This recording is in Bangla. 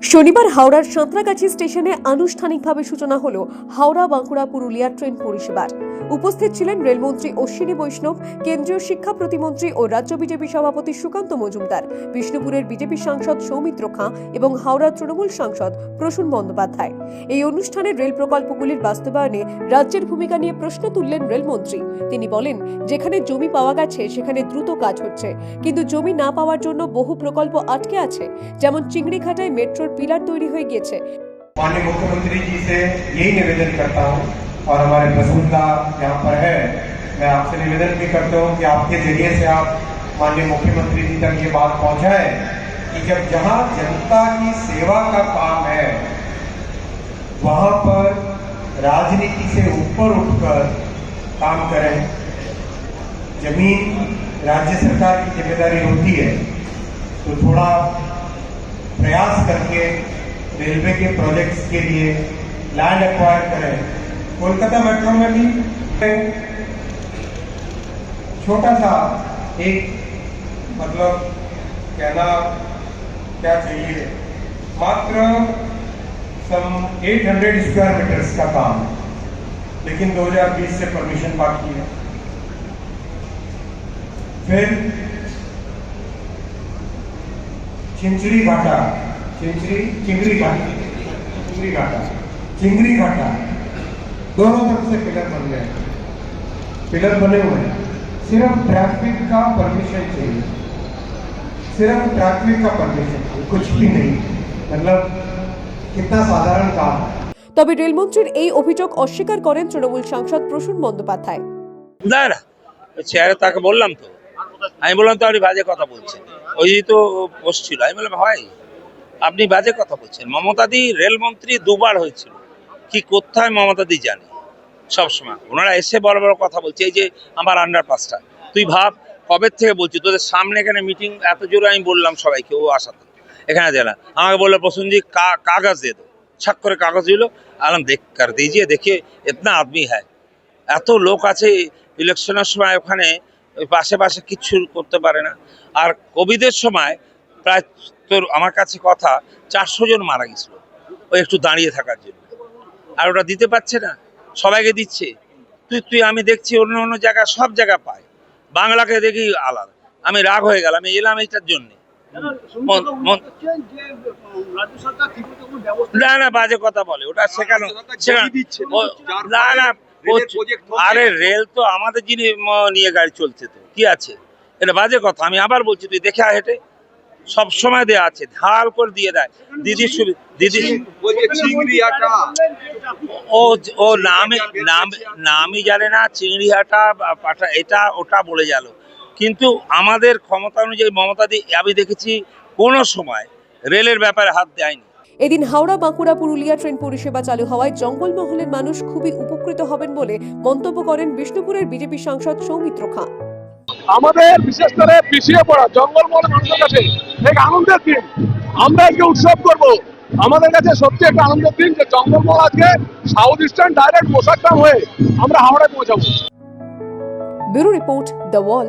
শনিবার হাওড়ার সাঁতরাগাছি স্টেশনে আনুষ্ঠানিকভাবে সূচনা হলো হাওড়া, বাঁকুড়া, পুরুলিয়া ট্রেন পরিষেবার। উপস্থিত ছিলেন রেলমন্ত্রী অশ্বিনী বৈষ্ণব, কেন্দ্রীয় শিক্ষা প্রতিমন্ত্রী ও রাজ্য বিজেপি সভাপতি সুকান্ত মজুমদার, বিষ্ণুপুরের বিজেপি সাংসদ সৌমিত্র খাঁ এবং হাওড়ার তৃণমূল সাংসদ প্রসূন বন্দ্যোপাধ্যায়। এই অনুষ্ঠানে রেল প্রকল্পগুলির বাস্তবায়নে রাজ্যের ভূমিকা নিয়ে প্রশ্ন তুললেন রেলমন্ত্রী। তিনি বলেন, যেখানে জমি পাওয়া গেছে, সেখানে দ্রুত কাজ হচ্ছে। কিন্তু জমি না পাওয়ার জন্য বহু প্রকল্প আটকে আছে, যেমন চিংড়িঘাটায় মেট্রোর পিলার তৈরি হয়ে গিয়েছে माननीय मुख्यमंत्री जी से यही निवेदन करता हूं और हमारे प्रसन्नता यहाँ पर है मैं आपसे निवेदन भी करता हूं कि आपके जरिए से आप माननीय मुख्यमंत्री जी तक ये बात पहुंचाएं कि जब जहां जनता की सेवा का काम है वहां पर राजनीति से ऊपर उठकर काम करें जमीन राज्य सरकार की जिम्मेदारी होती है तो थोड़ा प्रयास करके रेलवे के प्रोजेक्ट्स के लिए लैंड एक्वायर करें। कोलकाता मेट्रो में भी छोटा सा एक मतलब कहना क्या चाहिए? मात्र सम 800 स्क्वायर मीटर्स का काम। लेकिन 2020 से परमिशन बाकी है। फिर चिंचड़ी घाटा चिंचड़ी चिंगड़ी घाटा चिंगड़ी घाटा चिंगड़ी घाटा दोनों तरफ से पिलर बन गए पिलर बने हुए हैं सिर्फ ट्रैफिक का परमिशन चाहिए सिर्फ ट्रैफिक का परमिशन चाहिए कुछ भी नहीं मतलब कितना साधारण काम है তবে রেলমন্ত্রীর এই অভিযোগ অস্বীকার করেন তৃণমূল সাংসদ প্রসূন বন্দ্যোপাধ্যায় না না ওই চেয়ারে তাকে বললাম তো আমি বললাম তো আপনি বাজে কথা বলছেন ওই তো পোস্ট আমি বললাম হয় আপনি বাজে কথা বলছেন। মমতাদি রেলমন্ত্রী দুবার হয়েছিল। কি কোথায় মমতাদি জানে? সবসময়। ওনারা এসে বড় বড় কথা বলছে, এই যে আমার আন্ডার পাসটা তুই ভাব, কবে থেকে বলছি? তোদের সামনে এখানে মিটিং এত জোরে আমি বললাম সবাইকে, ও আসাতে এখানে দিলাম আমাকে বলল, প্রসেনজি কাগজ দিয়ে দো ছাক করে কাগজ দিল। আলাম দেখ, কর দিজিয়ে দেখে ইতনা আদমি হ্যায়। এত লোক আছে ইলেকশনের সময় ওখানে পাশে পাশে কিচ্ছু করতে পারে না। আর কোভিডের সময় প্রায় তোর আমার কাছে কথা চারশো জন মারা গেছিল। ওই একটু দাঁড়িয়ে থাকার জন্য। আর ওটা দিতে পারছে না। সবাইকে দিচ্ছে। তুই তুই আমি দেখছি অন্য অন্য জায়গা সব জায়গা পায়। বাংলাকে দেখি আলাদা। আমি রাগ হয়ে গেলাম আমি এলাম এইটার জন্যে। না না বাজে কথা বলে। ওটা সেখানে সেখানে- না না আরে রেল তো আমাদের যিনি নিয়ে গাড়ি চলছে তো কি আছে? এটা বাজে কথা আমি আবার বলছি তুই দেখে হেঁটে। সব সময় দেয়া আছে ঢাল করে দিয়ে দেয়। দিদি দিদি ও ও নামে নাম নামই জানে না চিংড়িহাটা বা পাটা এটা ওটা বলে গেল। কিন্তু আমাদের ক্ষমতা অনুযায়ী মমতাদি আমি দেখেছি কোনো সময় রেলের ব্যাপারে হাত দেয়নি। এদিন হাওড়া বাঁকুড়া পুরুলিয়া ট্রেন পরিষেবা চালু হওয়ায় জঙ্গলমহলের মানুষ খুবই উপকৃত হবেন বলে মন্তব্য করেন বিষ্ণুপুরের বিজেপি সাংসদ সৌমিত্র খাঁ। আমাদের বিশেষ করে পিছিয়ে পড়া জঙ্গলমহল মানুষের কাছে এক আনন্দের দিন। আমরা আজকে উৎসব করব। আমাদের কাছে সত্যি একটা আনন্দের দিন যে জঙ্গলমহল আজকে সাউথ ইস্টার্ন ডাইরেক্ট মোসাগ্রাম হয়ে আমরা হাওড়ায় পৌঁছাবো। Bureau report The Wall.